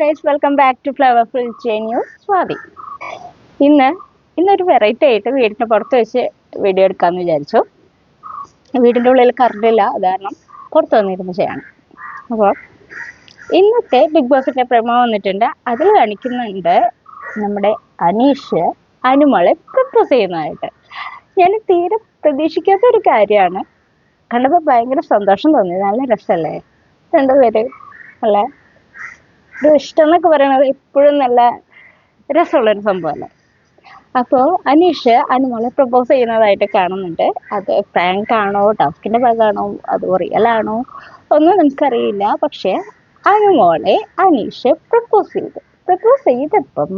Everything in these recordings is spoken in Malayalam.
Guys welcome back to flavourful ചേഞ്ഞു Swathi ഇന്ന് ഇന്നൊരു വെറൈറ്റി ആയിട്ട് വീടിന്റെ പുറത്ത് വെച്ച് വീഡിയോ എടുക്കാമെന്ന് വിചാരിച്ചു. വീടിന്റെ ഉള്ളിൽ കറണ്ട് ഇല്ല അത് പുറത്ത് വന്നിരുന്ന് ചെയ്യണം അപ്പോൾ ഇന്നത്തെ ബിഗ് ബോസിന്റെ പ്രമോ വന്നിട്ടുണ്ട്. അതിൽ കാണിക്കുന്നുണ്ട് നമ്മുടെ അനീഷ് അനുമോളെ പ്രപ്പോസ് ചെയ്യുന്നതായിട്ട്. ഞാൻ തീരെ പ്രതീക്ഷിക്കാത്ത ഒരു കാര്യമാണ്. കണ്ടപ്പോൾ ഭയങ്കര സന്തോഷം തോന്നി. നല്ല രസമല്ലേ രണ്ടുപേര് അല്ലേ ഇഷ്ടം എന്നൊക്കെ പറയണത് എപ്പോഴും നല്ല രസമുള്ളൊരു സംഭവമല്ലേ. അപ്പോൾ അനീഷ് അനുമോളെ പ്രപ്പോസ് ചെയ്യുന്നതായിട്ട് കാണുന്നുണ്ട്. അത് പ്രാങ്ക് ആണോ ടാസ്കിന്റെ ഭാഗമാണോ അത് റിയൽ ആണോ ഒന്നും നമുക്കറിയില്ല. പക്ഷേ അനുമോളെ അനീഷ് പ്രപ്പോസ് ചെയ്തു. പ്രപ്പോസ് ചെയ്തപ്പം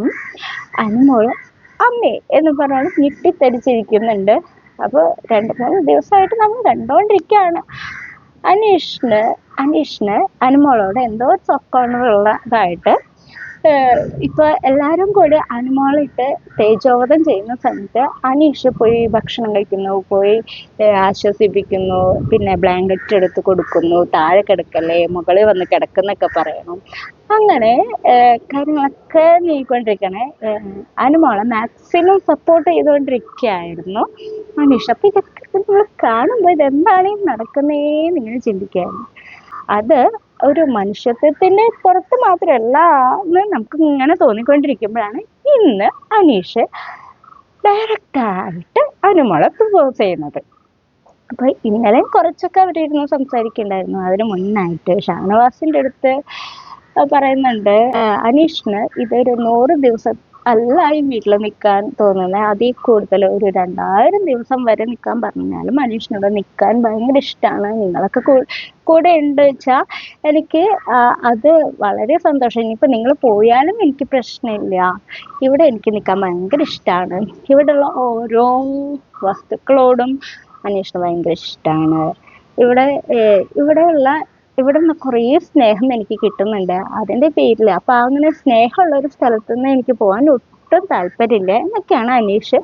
അനുമോൾ അമ്മേ എന്ന് പറഞ്ഞാൽ ഞെട്ടിത്തരിച്ചിരിക്കുന്നുണ്ട് അപ്പോൾ രണ്ട് മൂന്ന് ദിവസമായിട്ട് നമ്മൾ കണ്ടുകൊണ്ടിരിക്കുകയാണ് അനീഷിന് അനീഷിന് അനുമോളോട് എന്തോ കോർണർ ഉള്ളതായിട്ട് ഇപ്പോൾ എല്ലാവരും കൂടി അനുമോളിട്ട് തേജോവധം ചെയ്യുന്ന സമയത്ത് അനീഷ് പോയി ഭക്ഷണം കഴിക്കുന്നു പോയി ആശ്വസിപ്പിക്കുന്നു പിന്നെ ബ്ലാങ്കറ്റ് എടുത്ത് കൊടുക്കുന്നു താഴെ കിടക്കല്ലേ മുകളിൽ വന്ന് കിടക്കുന്നൊക്കെ പറയണം. അങ്ങനെ കാര്യങ്ങളൊക്കെ നീക്കൊണ്ടിരിക്കണേ അനുമോളെ മാക്സിമം സപ്പോർട്ട് ചെയ്തുകൊണ്ടിരിക്കുകയായിരുന്നു അനീഷ്. അപ്പൊ ഇതൊക്കെ നമ്മൾ കാണുമ്പോൾ ഇതെന്താണ് ഈ നടക്കുന്നേന്ന് ഇങ്ങനെ ചിന്തിക്കുകയായിരുന്നു. അത് ഒരു മനുഷ്യത്വത്തിന്റെ പുറത്ത് മാത്രമല്ല എന്ന് നമുക്ക് ഇങ്ങനെ തോന്നിക്കൊണ്ടിരിക്കുമ്പോഴാണ് ഇന്ന് അനീഷ് ഡയറക്റ്റായിട്ട് അനുമോളെ പ്രപ്പോസ് ചെയ്യുന്നത്. അപ്പോൾ ഇന്നലെ കുറച്ചൊക്കെ അവരിരുന്ന് സംസാരിക്കുന്നുണ്ടായിരുന്നു. അതിന് മുന്നായിട്ട് ഷാനവാസിന്റെ അടുത്ത് പറയുന്നുണ്ട് അനീഷിന് ഇതൊരു നൂറ് ദിവസം അല്ല ഈ വീട്ടിൽ നിൽക്കാൻ തോന്നുന്നത് അതിൽ കൂടുതൽ ഒരു രണ്ടായിരം ദിവസം വരെ നിൽക്കാൻ പറഞ്ഞാലും അനീഷിനോട് നിൽക്കാൻ ഭയങ്കര ഇഷ്ടമാണ്. നിങ്ങളൊക്കെ കൂടെ ഉണ്ട് വെച്ചാൽ എനിക്ക് അത് വളരെ സന്തോഷം. ഇനിയിപ്പോൾ നിങ്ങൾ പോയാലും എനിക്ക് പ്രശ്നമില്ല. ഇവിടെ എനിക്ക് നിൽക്കാൻ ഭയങ്കര ഇഷ്ടമാണ് ഇവിടെയുള്ള ഓരോ വസ്തുക്കളോടും അന്വേഷണം ഭയങ്കര ഇഷ്ടമാണ് ഇവിടെ ഇവിടെയുള്ള ഇവിടെ നിന്ന് കുറേ സ്നേഹം എനിക്ക് കിട്ടുന്നുണ്ട്. അതിന്റെ പേരിൽ അപ്പം അങ്ങനെ സ്നേഹമുള്ള ഒരു സ്ഥലത്തു നിന്ന് എനിക്ക് പോകാൻ ഒട്ടും താല്പര്യമില്ല എന്നൊക്കെയാണ് അനീഷ്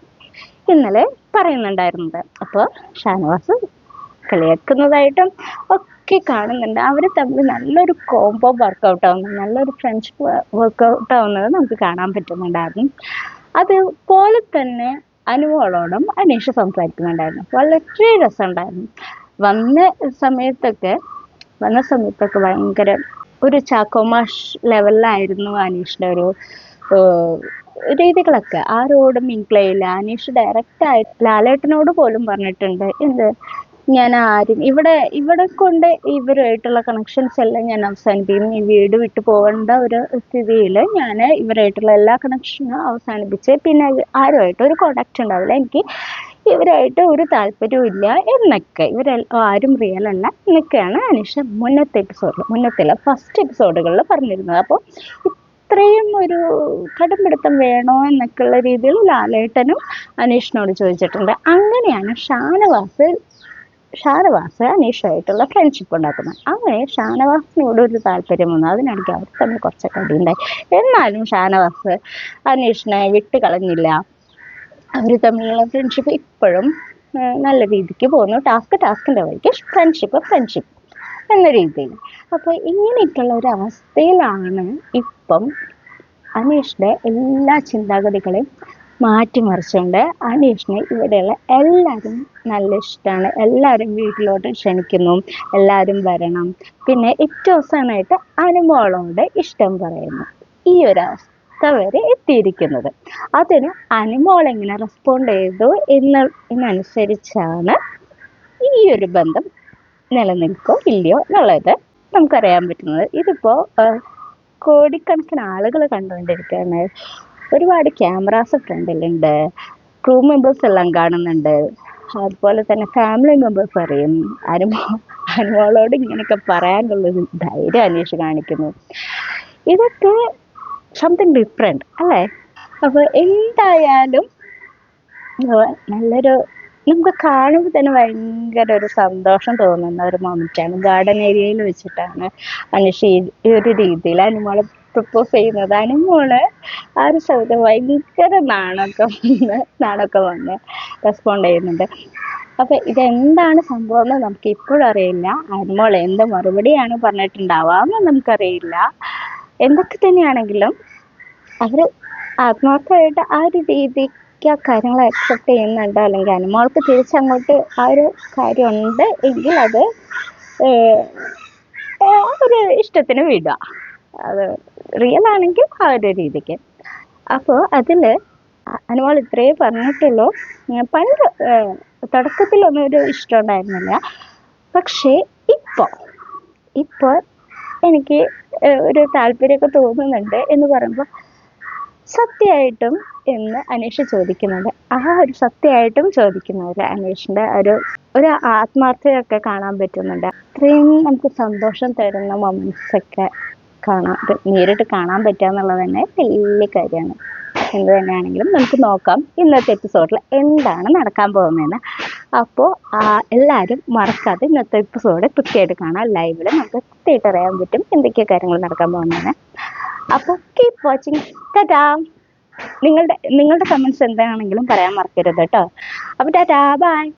ഇന്നലെ പറയുന്നുണ്ടായിരുന്നത്. അപ്പോൾ ഷാനവാസ് കളിയാക്കുന്നതായിട്ടും ഒക്കെ കാണുന്നുണ്ട്. അവർ തമ്മിൽ നല്ലൊരു കോംബോ വർക്കൗട്ട് ആവുന്നു. നല്ലൊരു ഫ്രണ്ട്ഷിപ്പ് വർക്കൗട്ട് ആവുന്നത് നമുക്ക് കാണാൻ പറ്റുന്നുണ്ടായിരുന്നു. അതുപോലെ തന്നെ അനുമോളോടും അനീഷ് സംസാരിക്കുന്നുണ്ടായിരുന്നു. വളരെ രസമുണ്ടായിരുന്നു. വന്ന സമയത്തൊക്കെ വന്ന സമയത്തൊക്കെ ഭയങ്കര ഒരു ചാക്കോമാഷ് ലെവലിലായിരുന്നു അനീഷിന്റെ ഒരു രീതികളൊക്കെ. ആരോടും മിങ്കിളയില്ല അനീഷ് ഡയറക്റ്റ് ആയിട്ട് ലാലേട്ടനോട് പോലും പറഞ്ഞിട്ടുണ്ട്. എന്ത് ഞാൻ ആരും ഇവിടെ ഇവിടെ കൊണ്ട് ഇവരുമായിട്ടുള്ള കണക്ഷൻസ് എല്ലാം ഞാൻ അവസാനിപ്പിക്കും. ഈ വീട് വിട്ടു പോകേണ്ട ഒരു സ്ഥിതിയിൽ ഞാൻ ഇവരായിട്ടുള്ള എല്ലാ കണക്ഷനും അവസാനിപ്പിച്ച് പിന്നെ ആരുമായിട്ട് ഒരു കോണ്ടാക്ട് ഉണ്ടാവില്ല. എനിക്ക് ഇവരായിട്ട് ഒരു താല്പര്യവും ഇല്ല എന്നൊക്കെ. ഇവർ ആരും റിയൽ അല്ല എന്നൊക്കെയാണ് അനീഷ മുന്നത്തെ എപ്പിസോഡിൽ മുന്നത്തെ ഫസ്റ്റ് എപ്പിസോഡുകളിൽ പറഞ്ഞിരുന്നത്. അപ്പോൾ ഇത്രയും ഒരു കടുംപിടുത്തം വേണോ എന്നൊക്കെയുള്ള രീതിയിൽ ലാലേട്ടനും അനീഷിനോട് ചോദിച്ചിട്ടുണ്ട്. അങ്ങനെയാണ് ഷാനവാസ് ഷാനവാസ് അനീഷുമായിട്ടുള്ള ഫ്രണ്ട്ഷിപ്പ് ഉണ്ടാക്കുന്നത് അങ്ങനെ ഷാനവാസിനോട് ഒരു താല്പര്യം വന്നു. അതിനിടയ്ക്ക് അവർ തമ്മിൽ കുറച്ചൊക്കെ അടിയുണ്ടായി. എന്നാലും ഷാനവാസ് അനീഷിനെ വിട്ട് കളഞ്ഞില്ല അവർ തമ്മിലുള്ള ഫ്രണ്ട്ഷിപ്പ് ഇപ്പോഴും നല്ല രീതിക്ക് പോകുന്നു. ടാസ്ക് ടാസ്കിന്റെ വഴിക്ക് ഫ്രണ്ട്ഷിപ്പ് ഫ്രണ്ട്ഷിപ്പ് എന്ന രീതിയിൽ. അപ്പോൾ ഇങ്ങനെയൊക്കെയുള്ള ഒരു അവസ്ഥയിലാണ് ഇപ്പം അനീഷിന്റെ എല്ലാ ചിന്താഗതികളെയും മാറ്റിമറിച്ചുകൊണ്ട് അനീഷിനെ ഇവിടെയുള്ള എല്ലാവരും നല്ല ഇഷ്ടമാണ്. എല്ലാവരും വീട്ടിലോട്ട് ക്ഷണിക്കുന്നു. എല്ലാവരും വരണം. പിന്നെ ഏറ്റവും അവസാനമായിട്ട് അനുമോളോട് ഇഷ്ടം പറയുന്നു. ഈ ഒരു വരെ എത്തിയിരിക്കുന്നത്. അതിന് അനുമോൾ എങ്ങനെ റെസ്പോണ്ട് ചെയ്തു എന്ന് എന്നനുസരിച്ചാണ് ഈ ഒരു ബന്ധം നിലനിൽക്കോ ഇല്ലയോ എന്നുള്ളത് നമുക്കറിയാൻ പറ്റുന്നത്. ഇതിപ്പോൾ കോടിക്കണക്കിന് ആളുകൾ കണ്ടുകൊണ്ടിരിക്കുകയാണ്. ഒരുപാട് ക്യാമറാസ് ഫ്രണ്ടിലുണ്ട്. ക്രൂ മെമ്പേഴ്സ് എല്ലാം കാണുന്നുണ്ട്. അതുപോലെ തന്നെ ഫാമിലി മെമ്പേഴ്സ് അറിയും. അനുമോ അനുമോളോട് ഇങ്ങനെയൊക്കെ പറയാനുള്ളൊരു ധൈര്യം അന്വേഷിച്ച് കാണിക്കുന്നു. ഇതൊക്കെ സംതിങ് ഡിഫറെന്റ് അല്ലേ? അപ്പോൾ എന്തായാലും നല്ലൊരു നമുക്ക് കാണുമ്പോൾ തന്നെ ഭയങ്കര ഒരു സന്തോഷം തോന്നുന്ന ഒരു മൊമെന്റാണ് ഗാർഡൻ ഏരിയയിൽ വെച്ചിട്ടാണ് അനുഷ് ഈ ഒരു രീതിയിൽ അനുമോളെ പ്രപ്പോസ് ചെയ്യുന്നത് അനുമോൾ ആ ഒരു സ്ഥലത്ത് ഭയങ്കര നാണൊക്കെ വന്ന് നാണൊക്കെ വന്ന് റെസ്പോണ്ട് ചെയ്യുന്നുണ്ട്. അപ്പൊ ഇതെന്താണ് സംഭവം എന്ന് നമുക്ക് ഇപ്പോഴും അറിയില്ല. അനുമോൾ എന്ത് മറുപടിയാണ് പറഞ്ഞിട്ടുണ്ടാവാന്ന് നമുക്കറിയില്ല. എന്തൊക്കെ തന്നെയാണെങ്കിലും അവർ ആത്മാർത്ഥമായിട്ട് ആ ഒരു രീതിക്ക് ആ കാര്യങ്ങൾ അക്സെപ്റ്റ് ചെയ്യുന്നുണ്ട്. അല്ലെങ്കിൽ അനുമോൾക്ക് തിരിച്ചങ്ങോട്ട് ആ ഒരു കാര്യം ഉണ്ട് എങ്കിൽ അത് ഒരു ഇഷ്ടത്തിന് വിടുക. അത് റിയൽ ആണെങ്കിൽ ആ ഒരു രീതിക്ക് അപ്പോൾ അതിൽ അനുവാൾ ഇത്രയേ പറഞ്ഞിട്ടുള്ളൂ. പണ്ട് തുടക്കത്തിലൊന്നും ഒരു ഇഷ്ടം ഉണ്ടായിരുന്നില്ല. പക്ഷേ ഇപ്പോൾ ഇപ്പോൾ എനിക്ക് ഒരു താല്പര്യമൊക്കെ തോന്നുന്നുണ്ട് എന്ന് പറയുമ്പോൾ സത്യമായിട്ടും എന്ന് അനീഷ് ചോദിക്കുന്നുണ്ട്. ആ ഒരു സത്യമായിട്ടും ചോദിക്കുന്നത് അനീഷിന്റെ ഒരു ഒരു ആത്മാർത്ഥതയൊക്കെ കാണാൻ പറ്റുന്നുണ്ട്. അത്രയും നമുക്ക് സന്തോഷം തരുന്ന മൊമെന്റ്സ് ഒക്കെ കാണാൻ നേരിട്ട് കാണാൻ പറ്റുക എന്നുള്ളത് തന്നെ വലിയ കാര്യമാണ്. എന്ത് തന്നെയാണെങ്കിലും നമുക്ക് നോക്കാം ഇന്നത്തെ എപ്പിസോഡിൽ എന്താണ് നടക്കാൻ പോകുന്നതെന്ന്. അപ്പോൾ എല്ലാവരും മറക്കാതെ ഇന്നത്തെ എപ്പിസോഡ് കൃത്യമായിട്ട് കാണാം. ലൈവിൽ നമുക്ക് കൃത്യമായിട്ട് അറിയാൻ പറ്റും എന്തൊക്കെ കാര്യങ്ങൾ നടക്കാൻ പോകുന്നതെന്ന്. അപ്പോൾ കീപ് വാച്ചിങ് ടാറ്റാ. നിങ്ങളുടെ നിങ്ങളുടെ കമൻസ് എന്താണെങ്കിലും പറയാൻ മറക്കരുത് കേട്ടോ. അപ്പോൾ ടാറ്റാ. ബൈ